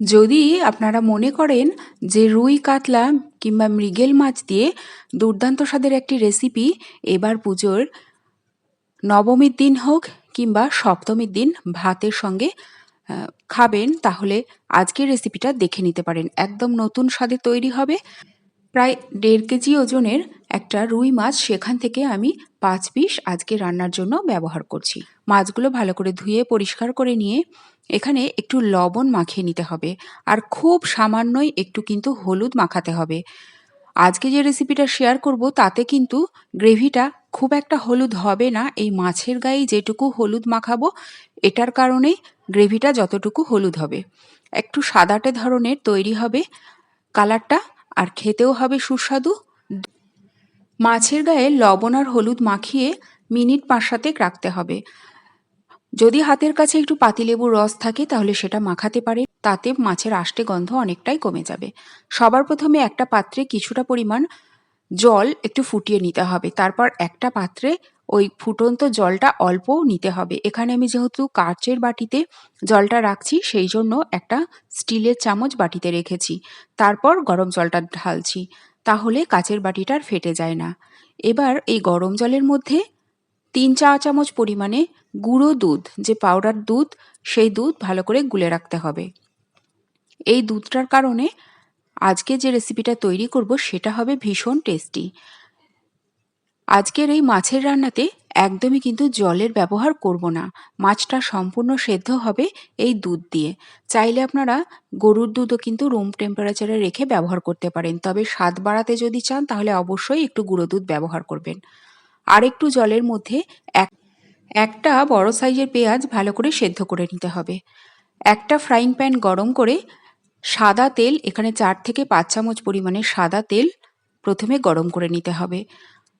যদি আপনারা মনে করেন যে রুই কাতলা কিংবা মৃগেল মাছ দিয়ে দুর্দান্ত স্বাদের একটি রেসিপি এবার পুজোর নবমীর দিন হোক কিংবা সপ্তমীর দিন ভাতের সঙ্গে খাবেন, তাহলে আজকের রেসিপিটা দেখে নিতে পারেন। একদম নতুন স্বাদে তৈরি হবে। প্রায় দেড় কেজি ওজনের একটা রুই মাছ সেখান থেকে আমি পাঁচ পিস আজকে রান্নার জন্য ব্যবহার করছি। মাছগুলো ভালো করে ধুয়ে পরিষ্কার করে নিয়ে এখানে একটু লবণ মাখিয়ে নিতে হবে আর খুব সামান্যই একটু কিন্তু হলুদ মাখাতে হবে। আজকে যে রেসিপিটা শেয়ার করব, তাতে কিন্তু গ্রেভিটা খুব একটা হলুদ হবে না। এই মাছের গায়ে যেটুকু হলুদ মাখাবো, এটার কারণেই গ্রেভিটা যতটুকু হলুদ হবে। একটু সাদাটে ধরনের তৈরি হবে কালারটা আর খেতেও হবে সুস্বাদু। মাছের গায়ে লবণ আর হলুদ মাখিয়ে মিনিট পাঁচ সাতেক রাখতে হবে। যদি হাতের কাছে একটু পাতিলেবুর রস থাকে, তাহলে সেটা মাখাতে পারে। তাতে মাছের আষ্টে গন্ধ অনেকটাই কমে যাবে। সবার প্রথমে একটা পাত্রে কিছুটা পরিমাণ জল একটু ফুটিয়ে নিতে হবে। তারপর একটা পাত্রে ওই ফুটন্ত জলটা অল্প নিতে হবে। এখানে আমি যেহেতু কাচের বাটিতে জলটা রাখছি, সেই জন্য একটা স্টিলের চামচ বাটিতে রেখেছি। তারপর গরম জলটা ঢালছি। তাহলে কাচের বাটিটা আর ফেটে যায় না। এবার এই গরম জলের মধ্যে তিন চা চামচ পরিমাণে গুঁড়ো দুধ, যে পাউডার দুধ, সেই দুধ ভালো করে গুলে রাখতে হবে। এই দুধটার কারণে আজকে যে রেসিপিটা তৈরি করব, সেটা হবে ভীষণ টেস্টি আজকের এই মাছের রান্নাতে একদমই কিন্তু জলের ব্যবহার করব না। মাছটা সম্পূর্ণ সেদ্ধ হবে এই দুধ দিয়ে। চাইলে আপনারা গরুর দুধও কিন্তু রুম টেম্পারেচারে রেখে ব্যবহার করতে পারেন। তবে স্বাদ বাড়াতে যদি চান, তাহলে অবশ্যই একটু গুঁড়ো দুধ ব্যবহার করবেন। আর একটু জলের মধ্যে এক, একটা বড় সাইজের পেঁয়াজ ভালো করে সেদ্ধ করে নিতে হবে। একটা ফ্রাইং প্যান গরম করে সাদা তেল, এখানে চার থেকে পাঁচ চামচ পরিমাণে সাদা তেল প্রথমে গরম করে নিতে হবে।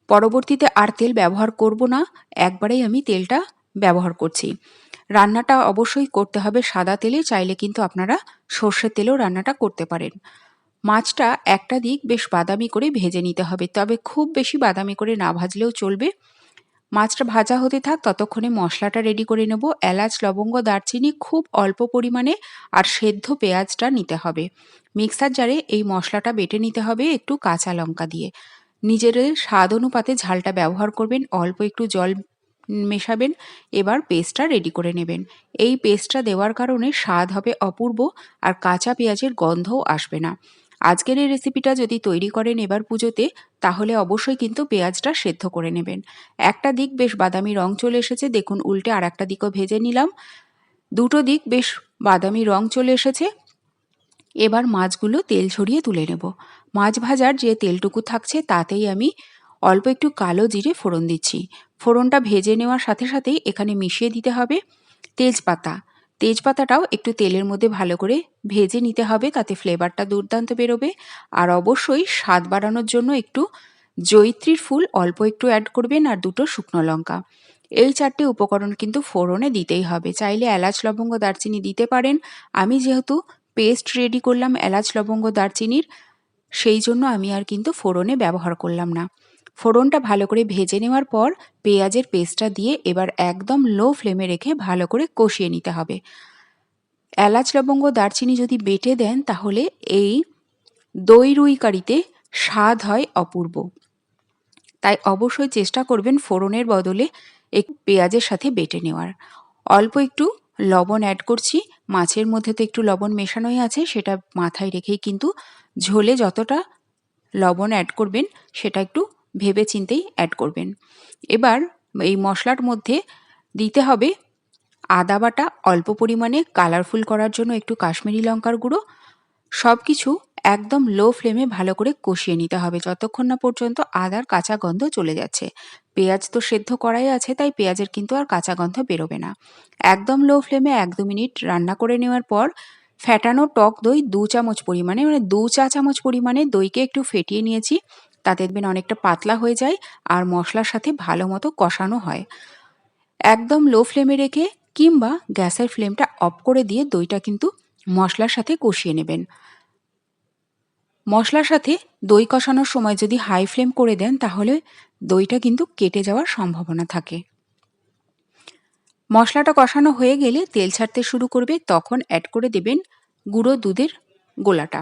পরবর্তীতে আর তেল ব্যবহার করব না, একবারেই আমি তেলটা ব্যবহার করছি। রান্নাটা অবশ্যই করতে হবে সাদা তেলে, চাইলে কিন্তু আপনারা সর্ষের তেলেও রান্নাটা করতে পারেন। মাছটা একটা দিক বেশ বাদামি করে ভেজে নিতে হবে, তবে খুব বেশি বাদামি করে না ভাজলেও চলবে। মাছটা ভাজা হতে থাক, ততক্ষণে মশলাটা রেডি করে নেব। এলাচ, লবঙ্গ, দারচিনি খুব অল্প পরিমাণে আর সেদ্ধ পেঁয়াজটা নিতে হবে। মিক্সার জারে এই মশলাটা বেটে নিতে হবে একটু কাঁচা লঙ্কা দিয়ে। নিজের স্বাদ অনুপাতে ঝালটা ব্যবহার করবেন, অল্প একটু জল মেশাবেন, এবার পেস্টটা রেডি করে নেবেন। এই পেস্টটা দেওয়ার কারণে স্বাদ হবে অপূর্ব আর কাঁচা পেঁয়াজের গন্ধও আসবে না। আজকের এই রেসিপিটা যদি তৈরি করেন এবার পুজোতে, তাহলে অবশ্যই কিন্তু পেঁয়াজটা সেদ্ধ করে নেবেন। একটা দিক বেশ বাদামি রং চলে এসেছে, দেখুন উল্টে আর একটা দিকও ভেজে নিলাম। দুটো দিক বেশ বাদামি রং চলে এসেছে। এবার মাছগুলো তেল ছড়িয়ে তুলে নেব। মাছ ভাজার যে তেলটুকু থাকছে, তাতেই আমি অল্প একটু কালো জিরে ফোড়ন দিচ্ছি। ফোড়নটা ভেজে নেওয়ার সাথে সাথেই এখানে মিশিয়ে দিতে হবে তেজপাতা। তেজপাতাটাও একটু তেলের মধ্যে ভালো করে ভেজে নিতে হবে, তাতে ফ্লেভারটা দুর্দান্ত বেরোবে। আর অবশ্যই স্বাদ বাড়ানোর জন্য একটু জৈত্রীর ফুল অল্প একটু অ্যাড করবেন আর দুটো শুকনো লঙ্কা। এই চারটে উপকরণ কিন্তু ফোড়নে দিতেই হবে। চাইলে এলাচ, লবঙ্গ, দারচিনি দিতে পারেন। আমি যেহেতু পেস্ট রেডি করলাম এলাচ, লবঙ্গ, দারচিনির সেই জন্য আমি আর কিন্তু ফোড়নে ব্যবহার করলাম না। ফোড়নটা ভালো করে ভেজে নেওয়ার পর পেঁয়াজের পেস্টটা দিয়ে এবার একদম লো ফ্লেমে রেখে ভালো করে কষিয়ে নিতে হবে। এলাচ, লবঙ্গ, দারচিনি যদি বেটে দেন তাহলে এই দই রুই কারিতে স্বাদ হয় অপূর্ব। তাই অবশ্যই চেষ্টা করবেন ফোড়নের বদলে এক পেঁয়াজের সাথে বেটে নেওয়ার। অল্প একটু লবণ অ্যাড করছি। মাছের মধ্যে তো একটু লবণ মেশানোই আছে, সেটা মাথায় রেখেই কিন্তু ঝোলে যতটা লবণ অ্যাড করবেন, সেটা একটু ভেবে চিন্তেই অ্যাড করবেন। এবার এই মশলার মধ্যে দিতে হবে আদা বাটা, অল্প পরিমাণে কালারফুল করার জন্য একটু কাশ্মীরি লঙ্কার গুঁড়ো সব কিছু একদম লো ফ্লেমে ভালো করে কষিয়ে নিতে হবে। যতক্ষণ না পর্যন্ত আদার কাঁচা গন্ধ চলে যাচ্ছে। পেঁয়াজ তো সেদ্ধ করাই আছে, তাই পেঁয়াজের কিন্তু আর কাঁচা গন্ধ বেরোবে না। একদম লো ফ্লেমে এক দু মিনিট রান্না করে নেওয়ার পর ফ্যাটানো টক দই দু চামচ পরিমাণে মানে দু চা চামচ পরিমাণে দইকে একটু ফেটিয়ে নিয়েছি। তাতে দেখবেন অনেকটা পাতলা হয়ে যায় আর মশলার সাথে ভালো মতো কষানো হয়। একদম লো ফ্লেমে রেখে কিংবা গ্যাসের ফ্লেমটা অফ করে দিয়ে দইটা কিন্তু মশলার সাথে কষিয়ে নেবেন। মশলার সাথে দই কষানোর সময় যদি হাই ফ্লেম করে দেন, তাহলে দইটা কিন্তু কেটে যাওয়ার সম্ভাবনা থাকে। মশলাটা কষানো হয়ে গেলে তেল ছাড়তে শুরু করবে, তখন অ্যাড করে দেবেন গুঁড়ো দুধের গোলাটা।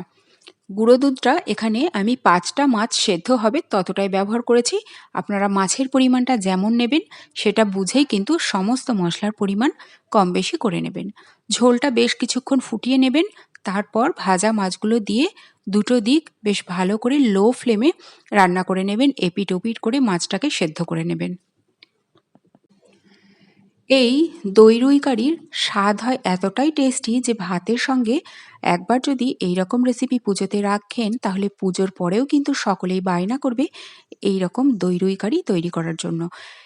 গুঁড়ো দুধটা এখানে আমি পাঁচটা মাছ সেদ্ধ হবে ততটাই ব্যবহার করেছি। আপনারা মাছের পরিমাণটা যেমন নেবেন, সেটা বুঝেই কিন্তু সমস্ত মশলার পরিমাণ কম বেশি করে নেবেন। ঝোলটা বেশ কিছুক্ষণ ফুটিয়ে নেবেন তারপর ভাজা মাছগুলো দিয়ে দুটো দিক বেশ ভালো করে লো ফ্লেমে রান্না করে নেবেন এপিট ওপিট করে মাছটাকে সেদ্ধ করে নেবেন। এই দই রুই কারির স্বাদ হয় এতটাই টেস্টি যে ভাতের সঙ্গে একবার যদি এই রকম রেসিপি পুজোতে রাখেন, তাহলে পুজোর পরেও কিন্তু সকলেই বায়না করবে এই রকম দই রুই কারি তৈরি করার জন্য।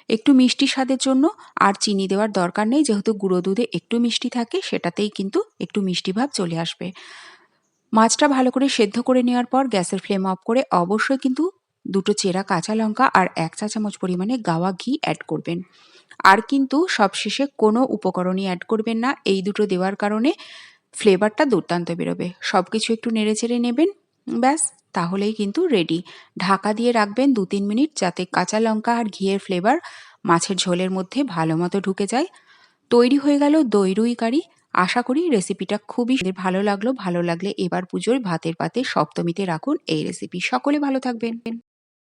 একটু মিষ্টি স্বাদের জন্য আর চিনি দেওয়ার দরকার নেই, যেহেতু গুঁড়ো দুধে একটু মিষ্টি থাকে, সেটাতেই কিন্তু একটু মিষ্টি ভাব চলে আসবে। মাছটা ভালো করে সেদ্ধ করে নেওয়ার পর গ্যাসের ফ্লেম অফ করে অবশ্যই কিন্তু দুটো চেরা কাঁচা লঙ্কা আর এক চা চামচ পরিমাণে গাওয়া ঘি অ্যাড করবেন। আর কিন্তু সবশেষে কোনো উপকরণই অ্যাড করবেন না। এই দুটো দেওয়ার কারণে ফ্লেভারটা দুর্দান্ত বেরোবে। সব কিছু একটু নেড়ে চেড়ে নেবেন, ব্যাস, তাহলেই কিন্তু রেডি ঢাকা দিয়ে রাখবেন দু তিন মিনিট যাতে কাঁচা লঙ্কা আর ঘিয়ের ফ্লেভার মাছের ঝোলের মধ্যে ভালো মতো ঢুকে যায়। তৈরি হয়ে গেল দই রুই কারি। আশা করি রেসিপিটা খুবই ভালো লাগল। ভালো লাগলে এবার পুজোর ভাতের পাতে সপ্তমীতে রাখুন এই রেসিপি সকলে ভালো থাকবেন।